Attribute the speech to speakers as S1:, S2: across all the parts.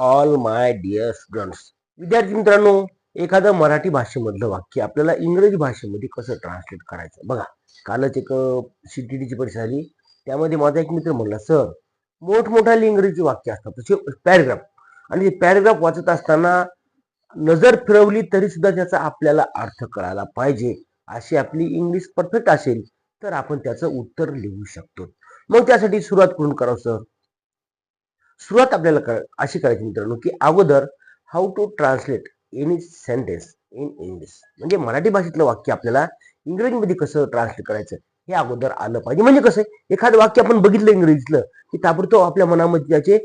S1: All my dear students विद्यार्थी मित्रांनो एखादं मराठी भाषेमधलं वाक्य आपल्याला इंग्रजी भाषेमध्ये कसं ट्रान्सलेट करायचं? बघा कालच एक सी टी टीची परीक्षा झाली त्यामध्ये माझा एक मित्र म्हणला सर मोठमोठाली इंग्रजी वाक्य असतात. तसे पॅरेग्राफ आणि ते पॅरेग्राफ वाचत असताना नजर फिरवली तरी सुद्धा त्याचा आपल्याला अर्थ कळायला पाहिजे. अशी आपली इंग्लिश परफेक्ट असेल तर आपण त्याचं उत्तर लिहू शकतो. मग त्यासाठी सुरुवात करून करावं सर. सुरुवात आपल्याला कर अशी करायची मित्रांनो की अगोदर how to translate any sentence in English म्हणजे मराठी भाषेतलं वाक्य आपल्याला इंग्रजीमध्ये कसं ट्रान्सलेट करायचं हे अगोदर आलं पाहिजे. म्हणजे कसं एखादं वाक्य आपण बघितलं इंग्रजीतलं की ताबडतोब आपल्या मनामध्ये त्याचे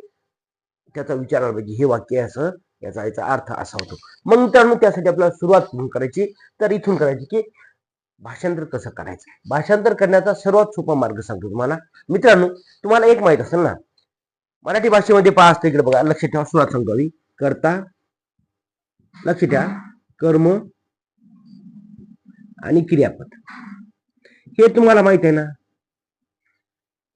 S1: त्याचा विचार आला पाहिजे हे वाक्य असं याचा याचा अर्थ असा होतो. मग मित्रांनो त्यासाठी आपल्याला सुरुवात कुठून करायची तर इथून करायची की भाषांतर कसं करायचं? भाषांतर करण्याचा सर्वात सोपा मार्ग सांगतो तुम्हाला. मित्रांनो तुम्हाला एक माहीत असेल ना मराठी भाषेमध्ये पहा असतं इकडे बघा. लक्ष ठेवा सुरुवात सांगतो करता लक्ष ठेवा. कर्म आणि क्रियापद. हे तुम्हाला माहीत आहे ना?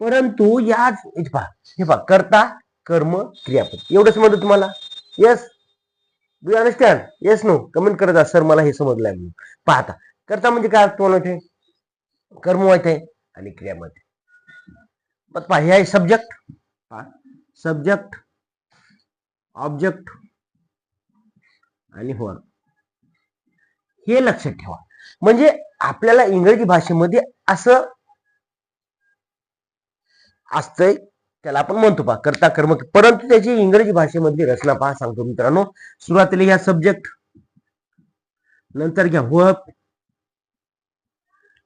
S1: परंतु याच पहा हे पहा. करता कर्म क्रियापद. एवढं समजलं तुम्हाला? Yes do understand yes no comment करत जा. सर मला हे समजलंय म्हणून. पाहता करता म्हणजे काय? तुम्हाला माहिती आहे? कर्म माहीत आहे आणि क्रियामध्ये मग पहा हे आहे सब्जेक्ट पहा. सब्जेक्ट ऑब्जेक्ट आणि वर्ब हे लक्षात ठेवा. म्हणजे आपल्याला इंग्रजी भाषेमध्ये असं असतंय त्याला आपण म्हणतो पहा करता कर्म परंतु त्याची इंग्रजी भाषेमधली रचना पहा सांगतो मित्रांनो. सुरुवातीला घ्या सब्जेक्ट नंतर घ्या वर्ब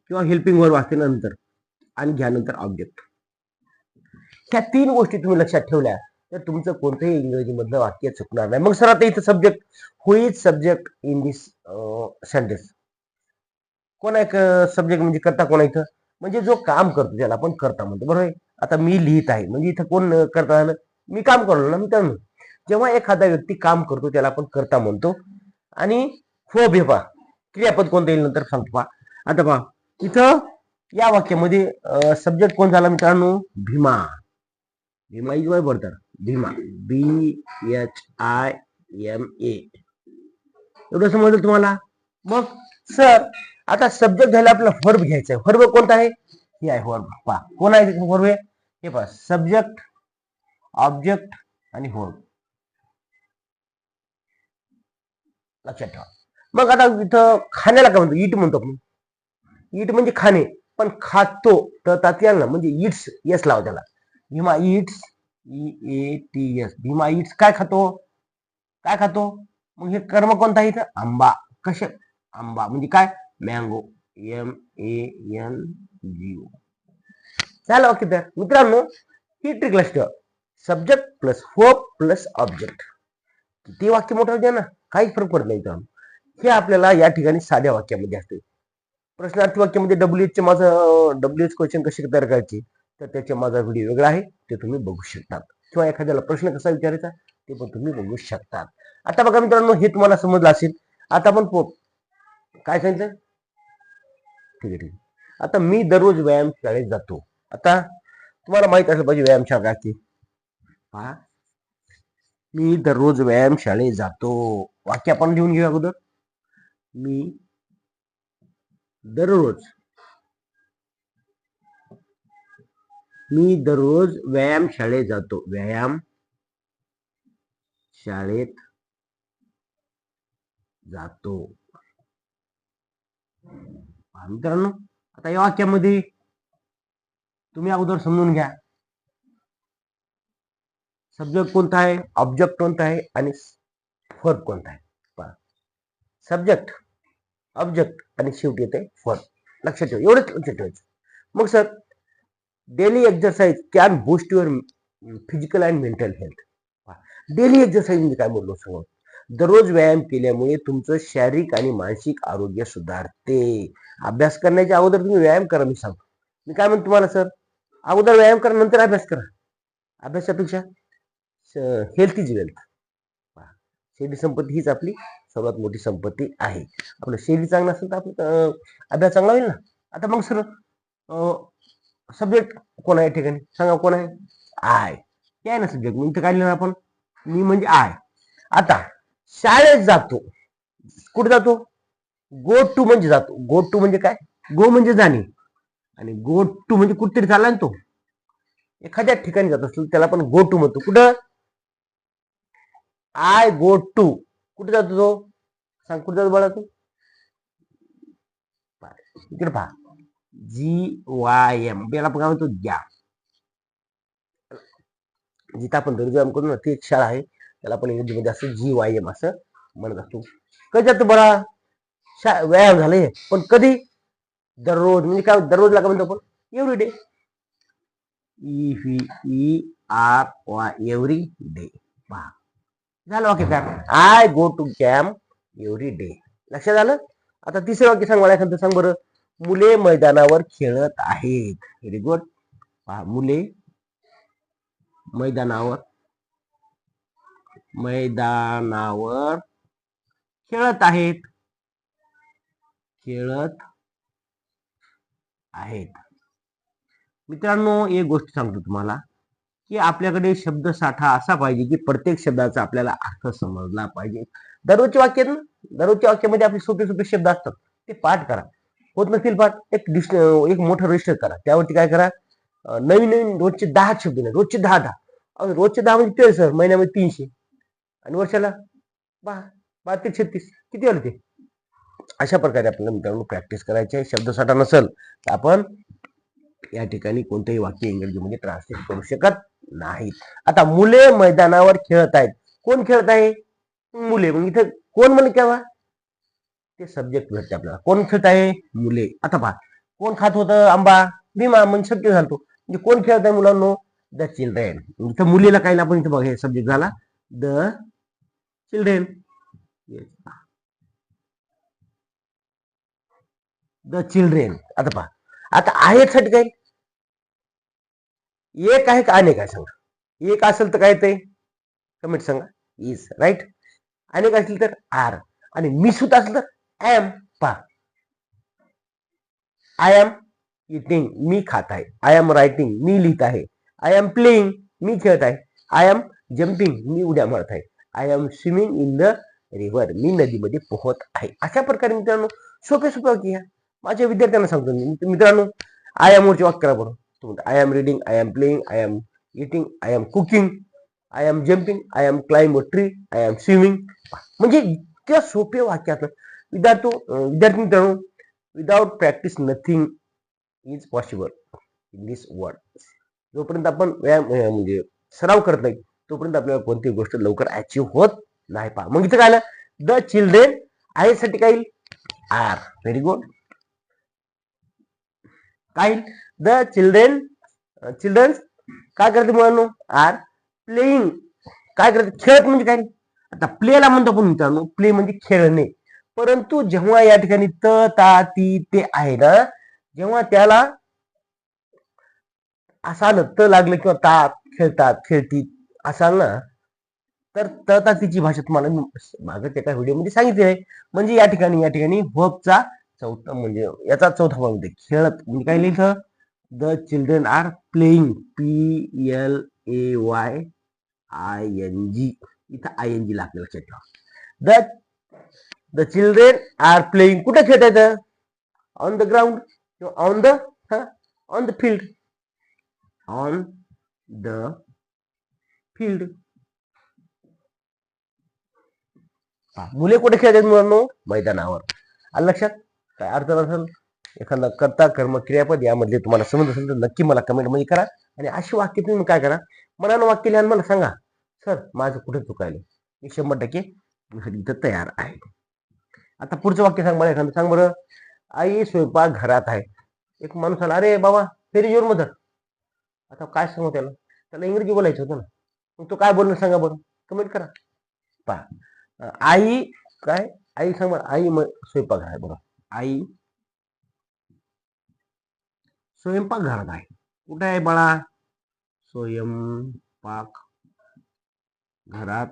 S1: किंवा हेल्पिंग वर्ब असते नंतर आणि घ्या नंतर ऑब्जेक्ट ह्या तीन गोष्टी तुम्ही लक्षात ठेवल्या तर तुमचं कोणतंही इंग्रजी मधलं वाक्य चुकणार नाही. मग सर आता इथं subject who is subject in this sentence कोण आहे सब्जेक्ट म्हणजे करता कोण इथं? म्हणजे जो काम करतो त्याला आपण करता म्हणतो. बरोबर आहे? आता मी लिहित आहे. म्हणजे इथं कोण करता आलं? मी काम करलो ना मित्रांनो जेव्हा एखादा व्यक्ती काम करतो त्याला आपण करता म्हणतो. आणि हो भेपा क्रियापद कोणतं येईल नंतर सांगतो पहा. आता पहा. इथं या वाक्यामध्ये सब्जेक्ट कोण झाला मित्रांनो? भीमा. भीमा इज वाय बरोबर Bhima B H I M A एवढं समजलं तुम्हाला? मग सर आता सब्जेक्ट झाला आपला वर्ब घ्यायचा. आहे वर्ब कोणता आहे? हे आहे वर्ब पा कोण आहे वर्ब हे? पहा. सब्जेक्ट ऑब्जेक्ट आणि वर्ब लक्षात ठेवा. मग आता इथं खाण्याला काय म्हणतो? इट म्हणतो आपण. इट म्हणजे खाणे. पण खातो तर तात्याला म्हणजे इट्स यस लाव त्याला. Bhima it's E A T S Bhima it's काय खातो? काय खातो? मग हे कर्म कोणता आहे इथं? आंबा. कसे? आंबा. म्हणजे काय? Mango. M A N G O झालं ओके तर. मित्रांनो ही ट्रिक लक्ष subject plus hope plus object किती वाक्य मोठं होते ना? काहीच फरक पडत नाही मित्रांनो हे आपल्याला या ठिकाणी साध्या वाक्यामध्ये असते. प्रश्नार्थी वाक्यामध्ये डब्ल्यू चे माझं डब्ल्यू एच क्वेश्चन कसे तयार करायचे? तर त्याचे माझा व्हिडिओ वेगळा आहे ते तुम्ही बघू शकतात. किंवा एखाद्याला प्रश्न कसा विचारायचा ते पण तुम्ही बघू शकतात. आता बघा मित्रांनो हे तुम्हाला समजलं असेल. आता आपण पो- काय सांगितलं? ठीक आहे ठीक आहे. आता मी दररोज व्यायाम शाळेत जातो. आता तुम्हाला माहीत असलं पाहिजे व्यायाम शाळा काय मी दररोज व्यायाम शाळेत जातो. वाक्य आपण लिहून घेऊ अगोदर. मी दररोज मी दररोज व्यायाम शाळेत जातो. व्यायाम शाळेत जातो. मित्रांनो आता या वाक्यामध्ये तुम्ही अगोदर समजून घ्या. सब्जेक्ट कोणता आहे? ऑब्जेक्ट कोणता आहे? आणि फर्क कोणता आहे? सब्जेक्ट ऑब्जेक्ट आणि शेवटी येते फर्क लक्षात ठेवा. एवढंच लक्षात ठेवायचं. मग sir daily exercise can boost your physical and mental health daily exercise म्हणजे काय बोललो सांगा? दररोज व्यायाम केल्यामुळे तुमचं शारीरिक आणि मानसिक आरोग्य सुधारते. अभ्यास करण्याच्या अगोदर तुम्ही व्यायाम करा मी सांगतो. मी काय म्हणतो तुम्हाला सर? अगोदर व्यायाम करा नंतर अभ्यास करा. अभ्यासापेक्षा हेल्थ इज वेल्थ शैली संपत्ती हीच आपली सर्वात मोठी संपत्ती आहे. आपलं शैली चांगलं असेल तर आपलं अभ्यास चांगला होईल ना? आता मग सर सब्जेक्ट कोण आहे या ठिकाणी? सांगा कोण आहे? आय काय ना सब्जेक्ट मग इथं काय लिहिणार आपण? मी म्हणजे आय आता शाळेत जातो. कुठे जातो? गो टू म्हणजे जातो. गो टू म्हणजे काय? गो म्हणजे जाणे. आणि गो टू म्हणजे कुठेतरी चालला ना तो. एखाद्या ठिकाणी जात असेल त्याला आपण गो टू म्हणतो. कुठं? आय गो टू कुठे जातो तो? सांग कुठे जातो बाळा तू? इकडे पहा. जी वाय एम याला आपण काय म्हणतो ज्या जिथं आपण दररोज व्यायाम करू ना ती एक शाळा आहे त्याला आपण इंग्रजीमध्ये असं जी वाय एम असं म्हणत असतो. कधी जातो बळा शा व्यायाम झाले पण कधी? दररोज. म्हणजे काय दररोजला काय म्हणतो आपण? Every day E V E R Y every day पहा. झालं वाक्य काय? I go to camp every day लक्षात आलं? आता तिसरं वाक्य सांग मला एखादं सांग बरं. मुले मैदानावर खेळत आहेत. व्हेरी गुड पहा मुले मैदानावर मैदानावर खेळत आहेत. खेळत आहेत. मित्रांनो एक गोष्ट सांगतो तुम्हाला की आपल्याकडे शब्द साठा असा पाहिजे की प्रत्येक शब्दाचा आपल्याला अर्थ समजला पाहिजे. दररोजच्या वाक्यात ना दररोजच्या वाक्यामध्ये आपले सोपे सोपे शब्द असतात ते पाठ करा. होत नसतील पाठ एक डिस्ट एक मोठं रजिस्टर करा. त्यावरती काय करा नवीन नवीन रोजचे दहा शब्द नाही रोजचे दहा दहा. रोजचे दहा म्हणजे ते सर. महिन्यामध्ये तीनशे. आणि वर्षाला बा बा छत्तीस. किती आले ते? अशा प्रकारे आपल्याला मित्रांनो प्रॅक्टिस करायची आहे. शब्दसाठा नसेल तर आपण या ठिकाणी कोणतेही वाक्य इंग्रजीमध्ये ट्रान्सलेट करू शकत नाहीत आता मुले मैदानावर खेळत आहेत. कोण खेळत आहे? मुले. मग इथं कोण म्हणे केव्हा? ते सब्जेक्ट भेटते आपल्याला. कोण खेळत आहे? मुले. आता पहा. कोण खात होतं? आंबा. भीमा म्हणजे शक्य झालतो. म्हणजे कोण खेळत आहे मुलांनो? द चिल्ड्रेन इथं मुलीला काही आपण इथं बघा हे सब्जेक्ट झाला. द चिल्ड्रेन द चिल्ड्रेन आता पहा. आता आहे साठी काय एक आहे का अनेक आहे सांगा. एक असेल तर काय ते? कमेंट सांगा. इज राईट अनेक असतील तर आर आणि मी सुद्धा असलं तर एम पा आय एम इटिंग मी खात आहे आय एम रायटिंग मी लिहित आहे आय एम प्लेइंग मी खेळत आहे आय एम जम्पिंग मी उड्या मारत आहे I am swimming in the river मी नदीमध्ये पोहत आहे अशा प्रकारे मित्रांनो सोपे सोपे घ्या माझ्या विद्यार्थ्यांना सांगतो मी मित्रांनो आय एम वरचे वाक्य बरोबर I am reading I am playing I am eating I am cooking I am jumping I am climb a tree I am swimming म्हणजे इतक्या सोपे वाक्यात विद्यार्थी विद्यार्थी मित्रांनो without practice nothing is possible in this word जोपर्यंत आपण व्यायाम म्हणजे सराव करत नाही तोपर्यंत आपल्याला कोणतीही गोष्ट लवकर अचीव्ह होत नाही पहा. मग इथं काय आलं? द चिल्ड्रेन आयसाठी काय आर व्हेरी गुड काय द चिल्ड्रेन चिल्ड्रन्स काय करते मुलांनो? आर प्लेइंग काय करते खेळत म्हणजे काय? आता प्लेला म्हणतो आपण मित्रांनो. प्ले म्हणजे खेळणे. परंतु जेव्हा या ठिकाणी त ता ती ते आहे ना जेव्हा त्याला असाल त लागलं किंवा ता खेळतात खेळती असाल ना तर त ता तिची भाषा तुम्हाला मी एका व्हिडिओमध्ये सांगितले आहे. म्हणजे या ठिकाणी या ठिकाणी होपचा चौथा म्हणजे याचा चौथा भाग होते. खेळत म्हणजे काय लिहिलं? The children are playing P L A Y I N G इथं आय एन जी लागते लक्षात ठेवा. The the children are playing कुठे खेळत ऑन द ग्राउंड किंवा on the on the field on the field मुले कुठे खेळतात मुलांनो मैदानावर. आलं लक्षात? काय अर्थ नसेल एखादा कर्ता कर्म क्रियापद यामधले तुम्हाला समज असेल तर नक्की मला कमेंटमध्ये करा आणि अशी वाक्य तुम्ही काय करा? मनानं वाक्य लिहा मला सांगा सर माझं कुठे चुकायलं मी शंभर टक्के इथं तयार आहे. आता पुढचं वाक्य सांग मला एखादं. सांग बरं. आई स्वयंपाक घरात आहे. एक माणूस आला अरे बाबा फेरी जोर मदर आता काय सांगू त्याला? त्याला इंग्रजी बोलायचं होतं ना. मग तो काय बोलणं सांगा बरं. कमेंट करा. पहा. आई काय? आई सांग बरं. आई स्वयंपाक आहे बरं आई स्वयंपाक घरात आहे. कुठे आहे बाळा? स्वयंपाक घरात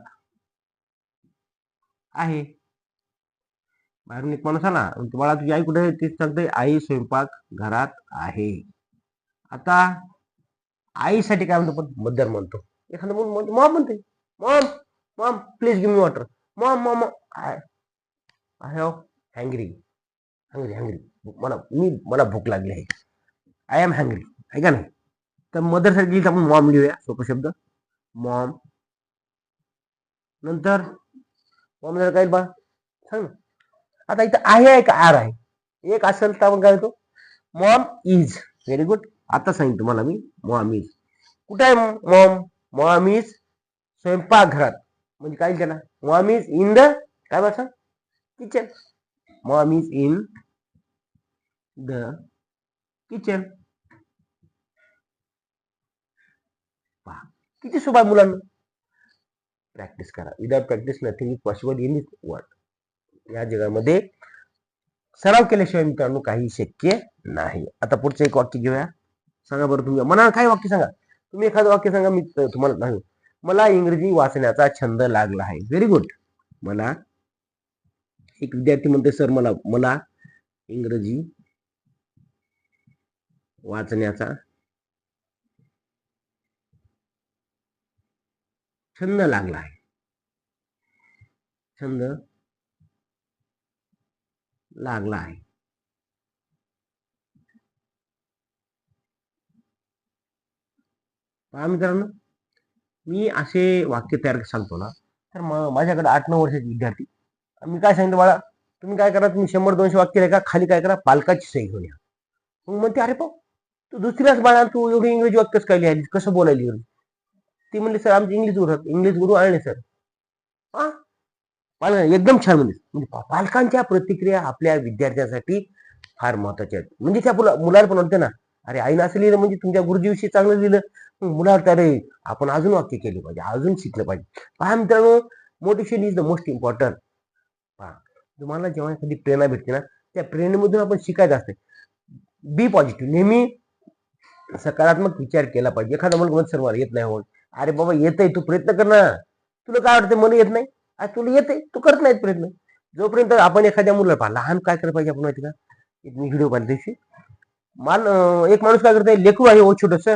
S1: आहे. बाहेरून एक माणूस आला. म्हणतो, बाळा तुझी आई कुठे ती सांगते आई स्वयंपाक घरात आहे. आता आईसाठी काय म्हणतो पण मदर म्हणतो. एखादं म्हणून म्हणतो मॉम म्हणते mom mom please give me water mom mom I I have hungry hungry hungry. मला मी मला भूक लागली आहे. I am hungry. आहे का नाही? तर मदरसाठी आपण मॉम लिहूया सोपा शब्द. मॉम. नंतर मॉम जर काय बा सांग ना. आता इथं आहे आहे का? आर आहे. एक असेल तर मग काय होतो? Maugham is. व्हेरी गुड आता सांगितलं तुम्हाला मी. Maugham is. कुठे आहे मॉम? मॉम. इज स्वयंपाकघरात. म्हणजे काय त्याला मॉम इज इन द काय बसा kitchen. Mom is in the kitchen. पहा. किती सोपा मुलांना. प्रॅक्टिस करा. Without practice nothing is possible in this world या जगामध्ये सराव केल्याशिवाय मित्रांनो काही शक्य नाही. आता पुढचं एक वाक्य घेऊया. सांगा बरं तुम्ही. मनाला काय वाक्य सांगा? तुम्ही एखादं वाक्य सांगा मी तुम्हाला नाही मला इंग्रजी वाचण्याचा छंद लागला आहे. व्हेरी गुड मला एक विद्यार्थी म्हणते सर मला मला इंग्रजी वाचण्याचा छंद लागला आहे. छंद लागला आहे पहा मित्रांनो मी असे वाक्य तयार सांगतो ना तर माझ्याकडे आठ नऊ वर्षाचे विद्यार्थी. मी काय सांगितलं बाळा तुम्ही काय करा तुम्ही शंभर दोनशे वाक्य आहे का खाली काय करा पालकाची सही घेऊन या. मग म्हणते अरे पाहू तू दुसऱ्याच बाळा तू एवढी इंग्रजी वाक्यच काय लिहायली कसं बोलायली ती म्हणली सर आमची इंग्लिश गुरु इंग्लिश गुरु आणले सर. हा पालक एकदम छान म्हणजे म्हणजे पालकांच्या प्रतिक्रिया आपल्या विद्यार्थ्यांसाठी फार महत्त्वाच्या आहेत. म्हणजे त्या मुला मुलाला पण वाटते ना अरे आईनं असं लिहिलं म्हणजे तुमच्या गुरुजीविषयी चांगलं लिहिलं. मुलाला तर अरे आपण अजून वाक्य केले पाहिजे अजून शिकलं पाहिजे. पहा मित्रांनो motivation is the most important पहा तुम्हाला जेव्हा एखादी प्रेरणा भेटते ना त्या प्रेरणेमधून आपण शिकायचं असते बी पॉझिटिव्ह नेहमी सकारात्मक विचार केला पाहिजे. एखादा मुलगा सर्व येत नाही होत. अरे बाबा येतंय तू प्रयत्न कर ना. तुला काय वाटतं मला येत नाही? तुला येते तू करत नाहीत प्रयत्न. जोपर्यंत आपण एखाद्या मुलाला पहा लहान काय करायला पाहिजे आपण माहिती का? एक मी व्हिडिओ पाहिला दिवशी मान एक माणूस काय करते लेकरू आहे हो ओ छोटस.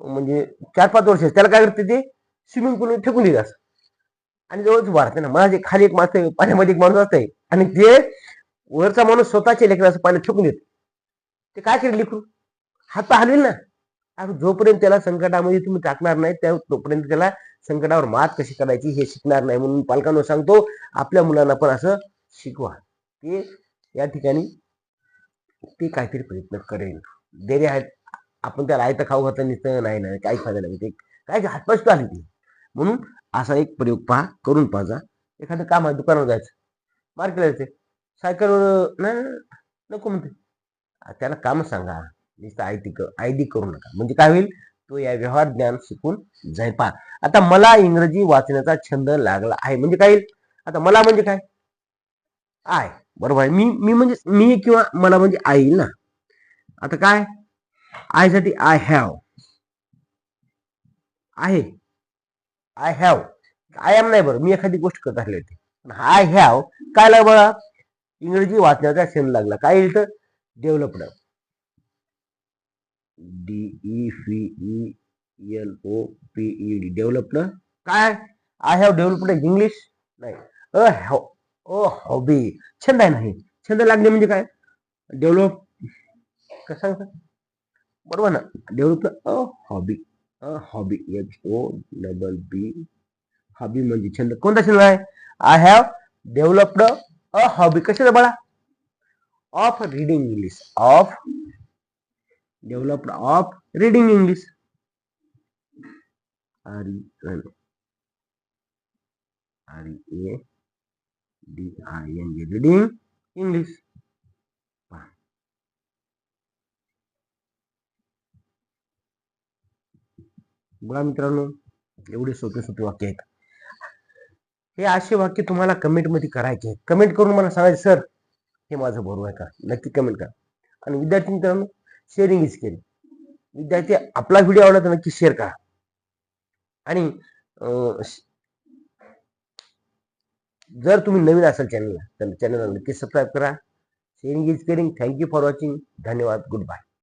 S1: म्हणजे चार पाच वर्ष त्याला काय करते ते? स्विमिंग पूल फेकून देत असं. आणि जवळच वाढते ना. माझे खाली एक माणसं पाण्यामध्ये एक माणूस असते आणि ते वरचा माणूस स्वतःच्या लेकरा असं पाण्यात फेकून देत ते काय करेल लेकरू? हात हलवेल ना. अरे जोपर्यंत त्याला संकटामध्ये तुम्ही टाकणार नाही त्या तोपर्यंत त्याला संकटावर मात कशी करायची हे शिकणार नाही म्हणून पालकांना सांगतो आपल्या मुलांना पण असं शिकवा. ते या ठिकाणी ते काहीतरी प्रयत्न करेल. देरे आहेत आपण त्याला आयतं खाऊ घातलं निसतं नाही नाही काही फायदा नाही. ते काय हातपास आली ती. म्हणून असा एक प्रयोग पहा करून पाहा एखादं काम आहे दुकानावर जायचं. मार्केटला जायचं. सायकलवर नाही नको म्हणते. त्याला काम सांगा. नुसतं आय टी आय डी करू नका. म्हणजे काय होईल? तो या व्यवहार ज्ञान शिकून जाईल. आता मला इंग्रजी वाचण्याचा छंद लागला आहे. म्हणजे काय? येईल? आता मला म्हणजे काय? आय. बरोबर आहे. मी मी म्हणजे मी किंवा मला म्हणजे आई येईल ना. आता काय? आयसाठी आय हॅव. आहे. I have. आय एम नाही बरं. मी एखादी गोष्ट करत असली होती आय हॅव काय लागला बघा इंग्रजी वाचण्याचा छंद लागला. काय येईल तर? Developed D E F E L O P E D developed काय? आय हॅव डेव्हलप्ड इंग्लिश नाही अ हॅव अ हॉबी छंद आहे नाही छंद लागले म्हणजे काय? डेव्हलप कसं सांगता? बरोबर ना? Develop a hobby a hobby H O double B hobby म्हणजे छंद. कोणता छंद आहे? I have developed a hobby कशाचा बाळा? Of reading English of developed of reading English R R A D I N G reading English बघा मित्रांनो एवढे सोपे सोपे वाक्य आहेत. हे असे वाक्य तुम्हाला कमेंटमध्ये करायचे आहेत. कमेंट करून मला सांगायचे सर हे माझं बरोबर आहे का? नक्की कमेंट करा. आणि विद्यार्थी मित्रांनो शेअरिंग इज केअरिंग विद्यार्थी आपला व्हिडिओ आवडला तर नक्की शेअर करा. आणि अं, जर तुम्ही नवीन असाल चॅनलला तर चॅनलला नक्की सबस्क्राईब करा. Sharing is caring thank you for watching धन्यवाद. Good bye